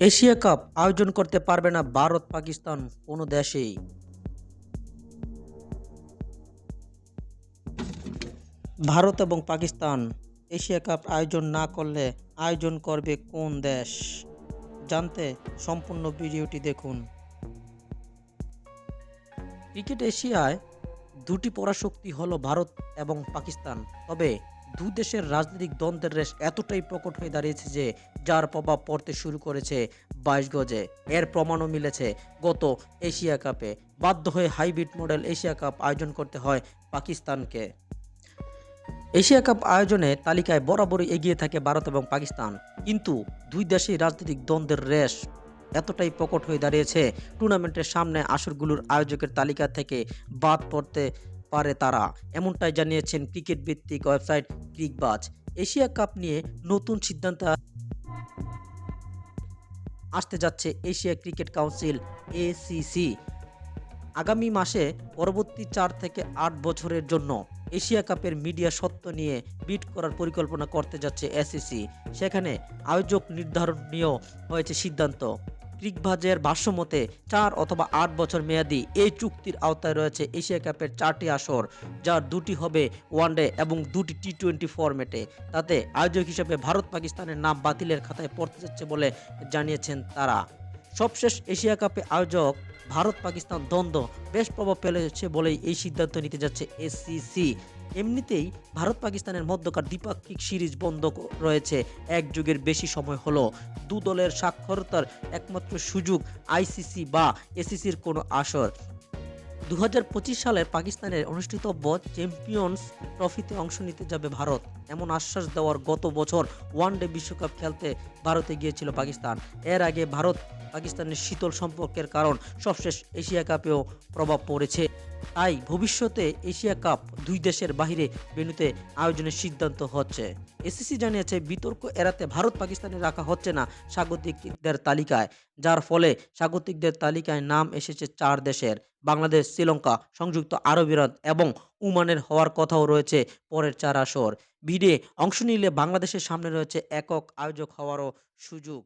Asia cup আয়োজন করতে পারবে না ভারত, পাকিস্তান কোনো দেশেই। ভারত এবং পাকিস্তান এশিয়া কাপ আয়োজন না করলে আয়োজন করবে কোন দেশ? জানতে সম্পূর্ণ ভিডিওটি দেখুন। ক্রিকেট এশিয়ায় দুটি পরাশক্তি হলো ভারত এবং পাকিস্তান। তবে দু দেশের রাজনৈতিক দ্বন্দ্বের রেশ এতটাই প্রকট হয়ে দাঁড়িয়েছে যে যার প্রভাব পড়তে শুরু করেছে বাইশ গজে। এর প্রমাণও মিলেছে গত এশিয়া কাপে। বাধ্য হয়ে হাইব্রিড মডেল এশিয়া কাপ আয়োজন করতে হয় পাকিস্তানকে। এশিয়া কাপ আয়োজনে তালিকায় বরাবরই এগিয়ে থাকে ভারত এবং পাকিস্তান। কিন্তু দুই দেশেই রাজনৈতিক দ্বন্দ্বের রেশ এতটাই প্রকট হয়ে দাঁড়িয়েছে। টুর্নামেন্টের সামনে আসরগুলোর আয়োজকের তালিকা থেকে বাদ পড়তে পারে তারা। এমনটাই জানিয়েছেন ক্রিকেট ভিত্তিক ওয়েবসাইট ক্রিকবাজ। এশিয়া কাপ নিয়ে নতুন সিদ্ধান্ত আসতে যাচ্ছে এশিয়া ক্রিকেট কাউন্সিল এসিসি আগামী মাসে পরবর্তী চার থেকে আট বছরের জন্য এশিয়া কাপের মিডিয়া সত্ত্ব নিয়ে বিট করার পরিকল্পনা করতে যাচ্ছে এসিসি সেখানে আয়োজক নির্ধারণ নিয়েও হয়েছে সিদ্ধান্ত। ক্রিকভাজের ভাষ্যমতে চার অথবা আট বছর মেয়াদি এই চুক্তির আওতায় রয়েছে এশিয়া কাপের চারটি আসর, যার দুটি হবে ওয়ানডে এবং দুটি টি টোয়েন্টি ফরম্যাটে। তাতে আয়োজক হিসেবে ভারত পাকিস্তানের নাম বাতিলের খাতায় পড়তে যাচ্ছে বলে জানিয়েছেন তারা। সবশেষ এশিয়া কাপে আয়োজক ভারত পাকিস্তান দ্বন্দ্ব বেশ প্রভাব ফেলেছে বলেই এই সিদ্ধান্ত নিতে যাচ্ছে এসসিসি এমনিতেই ভারত পাকিস্তানের মধ্যকার দ্বিপাক্ষিক সিরিজ বন্ধ রয়েছে। এক যুগের বেশি সময় হলো। দু দলের সাক্ষরতার একমাত্র সুযোগ আইসিসি বা এসিসির কোনো আসর। দু সালের পাকিস্তানের অনুষ্ঠিতব্য চ্যাম্পিয়ন্স ট্রফিতে অংশ নিতে যাবে ভারত। এমন আশ্বাস দেওয়ার গত বছর ওয়ানডে বিশ্বকাপ খেলতে ভারতে গিয়েছিল পাকিস্তান। এর আগে ভারত পাকিস্তানের শীতল সম্পর্কের কারণ সবশেষ এশিয়া কাপেও প্রভাব পড়েছে। তাই ভবিষ্যতে এশিয়া কাপ দুই দেশের বাইরে ভেন্যুতে আয়োজনের সিদ্ধান্ত হচ্ছে। এসিসি জানিয়েছে, বিতর্ক এড়াতে ভারত পাকিস্তানে রাখা হচ্ছে না স্বাগতিকদের তালিকায়, যার ফলে স্বাগতিকদের তালিকায় নাম এসেছে চার দেশের, বাংলাদেশ, শ্রীলঙ্কা, সংযুক্ত আরব আমিরাত এবং উমানের হওয়ার কথাও রয়েছে পরের চার আসর। ভিড়ে অংশ নিলে বাংলাদেশের সামনে রয়েছে একক আয়োজক হওয়ারও সুযোগ।